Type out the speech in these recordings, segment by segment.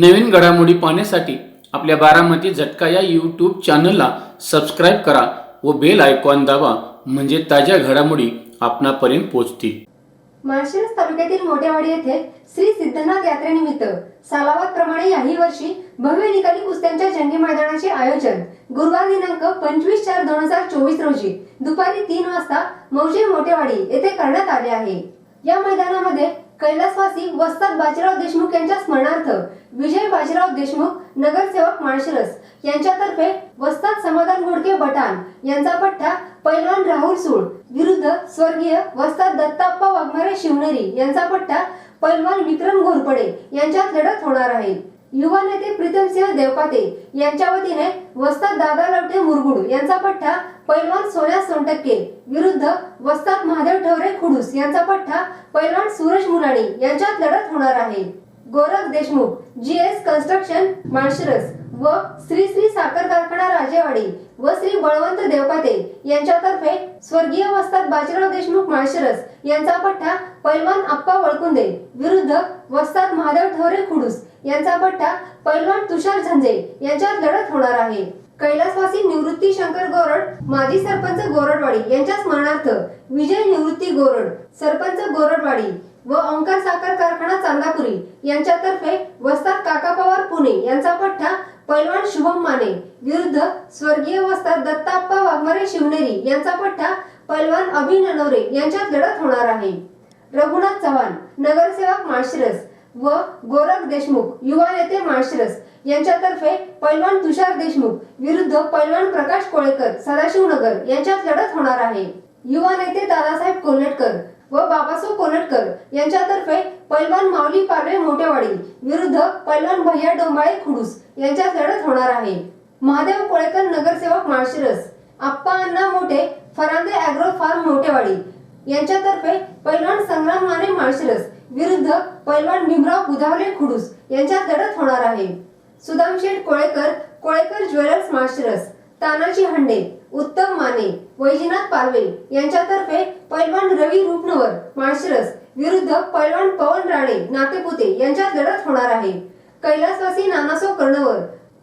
नवीन घडामोडी पाहण्यासाठी आपल्या बारामती झटका या यूट्यूब चॅनलला सबस्क्राईब करा व बेल आयकॉन दाबा म्हणजे ताज्या घडामोडी आपणापर्यंत पोहोचतील. माळशिरस तालुक्यातील मोठेवाडी येथे श्री सिद्धनाथ यात्रेनिमित्त सालावाद प्रमाणे याही वर्षी भव्य निकाली कुस्त्यांच्या जंगी मैदानाचे आयोजन गुरुवार दिनांक पंचवीस चार दोन हजार चोवीस रोजी दुपारी तीन वाजता मौजे मोठेवाडी येथे करण्यात आले आहे. या मैदानामध्ये कैलासवासी वस्ताद बाजीराव देशमुख यांच्या स्मरणार्थ विजय बाजीराव देशमुख नगरसेवक माळशिरस यांच्यातर्फे वस्ताद समाधान घोडके बटाण यांचा पठ्ठा पैलवान राहुल सूळ विरुद्ध स्वर्गीय वस्ताद दत्ताप्पा वाघमारे शिवनेरी यांचा पठ्ठा पैलवान विक्रम घोरपडे यांच्यात लढत होणार आहे. युवा नेते प्रीतमसिंह देवपाते यांच्या वतीने वस्ताद दादा लवटे मुरगुड यांचा पठ्ठा पैलवान सोन्या सोनटक्के विरुद्ध वस्ताद महादेव ठवरे खुडूस यांचा पठ्ठा पैलवान सूरज मुराणी यांच्यात लढत होणार आहे. Gorakh Deshmukh G S construction Malshiras व श्री श्री साखर कारखाना राजेवाडी व श्री बळवंत देवपाते यांच्यातर्फे स्वर्गीय वस्ताद बाजीराव देशमुख माळशिरस यांचा पठ्ठा पैलवान आप्पा वळकुंदे विरुद्ध वस्ताद महादेव ठवरे खुडूस यांचा पठ्ठा पैलवान तुषार झंजे यांच्यात लढत होणार आहे. कैलासवासी निवृत्ती शंकर गोरड माजी सरपंच गोरडवाडी यांच्या स्मरणार्थ विजय निवृत्ती गोरड सरपंच गोरडवाडी व ओंकार साखर कारखाना चांदापुरी यांच्यातर्फे वस्ताद काका पवार पुणे यांचा पठ्ठा पैलवान शुभम माने विरुद्ध स्वर्गीय वस्ताद दत्ताप्पा वाघमारे शिवनेरी यांचा पठ्ठा पैलवान अभि ननवरे यांच्यात लढत होणार आहे. रघुनाथ चव्हाण नगरसेवक माळशिरस व गोरख देशमुख युवा नेते माळशिरस यांच्यातर्फे पैलवान तुषार देशमुख विरुद्ध पैलवान प्रकाश कोळेकर सदाशिवनगर यांच्यात लढत होणार आहे. युवा नेते दादासाहेब कोल्हटकर व बाबासो कोल्हटकर यांच्यातर्फे पैलवान माऊली पारवे मोठेवाडी विरुद्ध पैलवान भैया डोंबाळे खुडूस यांच्यात लढत होणार आहे. महादेव कोळेकर नगरसेवक माळशिरस आप्पा अण्णा मोठे फरांदे अॅग्रो फार्म मोठेवाडी यांच्यातर्फे पैलवान संग्राम माने माळशिरस विरुद्ध पैलवान भीमराव बुधावले खुडूस यांच्यात लढत होणार आहे. सुदामशेठ कोळेकर कोळेकर ज्वेलर्स माळशिरस तानाजी हंडे उत्तम माने वैजनाथ पारवे यांच्यातर्फे पैलवान रवी रूपनवर माळशिरस विरुद्ध पैलवान पवन राणे नातेपुते यांच्यात लढत होणार आहे. कैलासवासी नानासो कर्णवर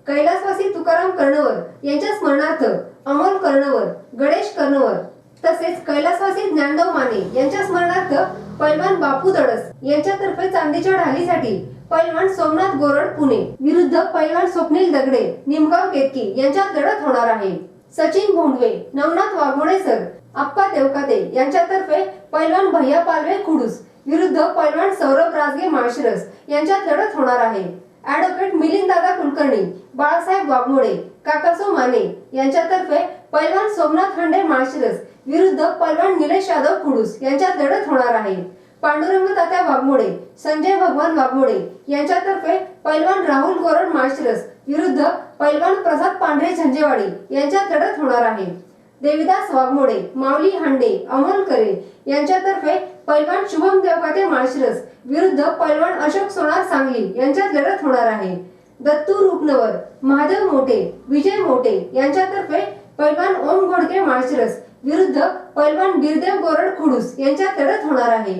कैलासवासी तुकाराम कर्णवर यांच्या स्मरणार्थ अमोल कर्णवर गणेश कर्णवर तसेच कैलासवासी ज्ञानदेव माने यांच्या स्मरणार्थ पैलवान बापू दडस यांच्यातर्फे चांदीच्या ढालीसाठी पैलवान सोमनाथ गोरड पुणे विरुद्ध पैलवान स्वप्नील दगडे निमगाव केतकी यांच्यात लढत होणार आहे. सचिन भोंडवे नवनाथ वाघोडे सर आप्पा देवकाते यांच्यातर्फे पैलवान भैया पालवे खुडूस विरुद्ध पैलवान सौरभ राजगे माळशिरस यांच्यात लढत होणार आहे. ऍडव्होकेट मिलिंद दादा कुलकर्णी बाळासाहेब वाघमोडे काकासो माने यांच्यातर्फे पैलवान सोमनाथ हांडे माळशिरस विरुद्ध पैलवान निलेश यादव कुडूस यांच्यात लढत होणार आहे. पांडुरंग तात्या वाघमोडे संजय भगवान वाघमोडे यांच्यातर्फे पैलवान राहुल गोरड माळशिरस विरुद्ध पैलवान प्रसाद पांढरे झंजेवाडी यांच्यात लढत होणार आहे. देविदास वाघमोडे माऊली हांडे अमोल करे यांच्यातर्फे पैलवान शुभम देवकाते माळशिरस विरुद्ध पैलवान अशोक सोनार सांगली यांच्यात लढत होणार आहे. दत्तू रूपनवर महादेव मोठे विजय मोठे यांच्यातर्फे पैलवान ओम घोडके माळशिरस विरुद्ध पैलवान बिरदेव गोरड खुडूस यांच्यात लढत होणार आहे.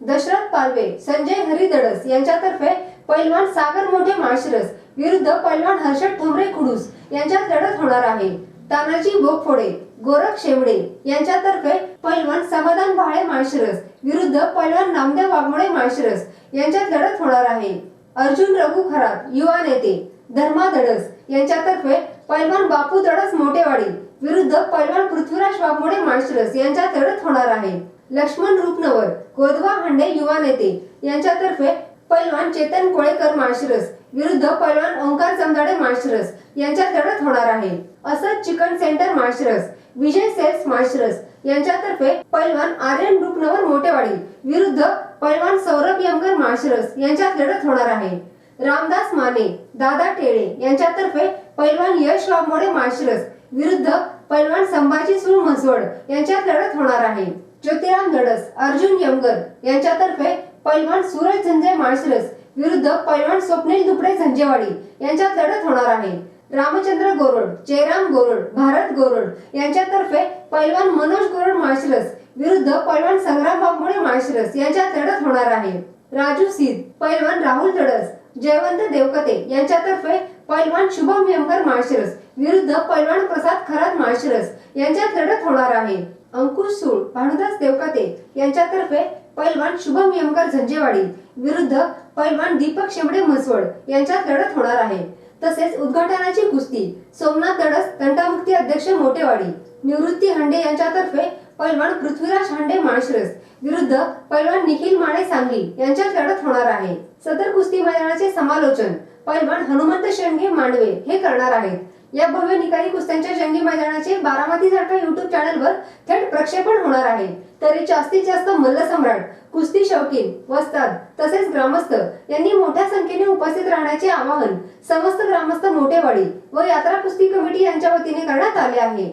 दशरथ पालवे संजय हरिदडस यांच्यातर्फे पैलवान सागर मोठे माळशिरस विरुद्ध पैलवान हर्षद ठोंबरे खुडूस यांच्यात लढत होणार आहे. तानाजी बोगफोडे गोरख शेवडे यांच्यातर्फे पैलवान समाधान भाळे माळशिरस विरुद्ध पैलवान नामदेव वाघमोडे माळशिरस यांच्यात लढत होणार आहे. अर्जुन रघु खरात युवा नेते धर्मा धडस यांच्यातर्फे पैलवान बापू धडस मोठेवाडी विरुद्ध पैलवान पृथ्वीराज वाघमोडे माळशिरस यांच्यात लढत होणार आहे. लक्ष्मण रूपनवर गोदवा हांडे युवा नेते यांच्यातर्फे पैलवान चेतन कोळेकर माळशिरस विरुद्ध पैलवान ओंकार जमदाडे माळशिरस यांच्यात लढत होणार आहे. Asad chicken centre Mashras Vijay sales Mashras यांच्यातर्फे पैलवान आर्यन रूपनवर मोठेवाडी विरुद्ध पैलवान सौरभ यमगर माश्रस यांच्यात लढत होणार आहे. रामदास माने दादा टेळे यांच्यातर्फे पैलवान यश वाघमोडे माश्रस विरुद्ध पैलवान संभाजी सूळ म्हसवड यांच्यात लढत होणार आहे. ज्योतिराम धडस अर्जुन यमगर यांच्यातर्फे पैलवान सूरज झंजे माश्रस विरुद्ध पैलवान स्वप्नील दुपडे झंजेवाडी यांच्यात लढत होणार आहे. रामचंद्र गोरड जयराम गोरड भारत गोरड यांच्यातर्फे पैलवान मनोज गोरड माळशिरस विरुद्ध पैलवान संग्राम वाघमोडे माळशिरस यांच्यात लढत होणार आहे. राजू सिद पैलवान राहुल तडस जयवंत देवकते यांच्यातर्फे पैलवान शुभम हेमकर माळशिरस विरुद्ध पैलवान प्रसाद खरात माळशिरस यांच्यात लढत होणार आहे. अंकुश सूळ भानुदास देवकते यांच्यातर्फे पैलवान शुभम हेमकर झंजेवाडी विरुद्ध पैलवान दीपक शेंबडे म्हसवड यांच्यात लढत होणार आहे. तसेच उद्घाटनाची कुस्ती. सोमनाथ दडस तंटामुक्ती अध्यक्ष मोठेवाडी निवृत्ती हांडे यांच्यातर्फे पैलवान पृथ्वीराज हांडे माळशिरस विरुद्ध पैलवान निखिल माने सांगली यांच्यात लढत होणार आहे. सदर कुस्ती मैदानाचे समालोचन पैलवान हनुमंत शेंडगे मांडवे हे करणार आहेत. या भव्य निकाली कुस्त्यांच्या जंगी मैदानाचे बारामती सारख्या युट्यूब चॅनलवर थेट प्रक्षेपण होणार आहे. तरी जास्तीत जास्त मल्लसम्राट कुस्ती शौकीन वस्ताद तसेच ग्रामस्थ यांनी मोठ्या संख्येने उपस्थित राहण्याचे आवाहन समस्त ग्रामस्थ मोठेवाडी व यात्रा कुस्ती कमिटी यांच्या वतीने करण्यात आले आहे.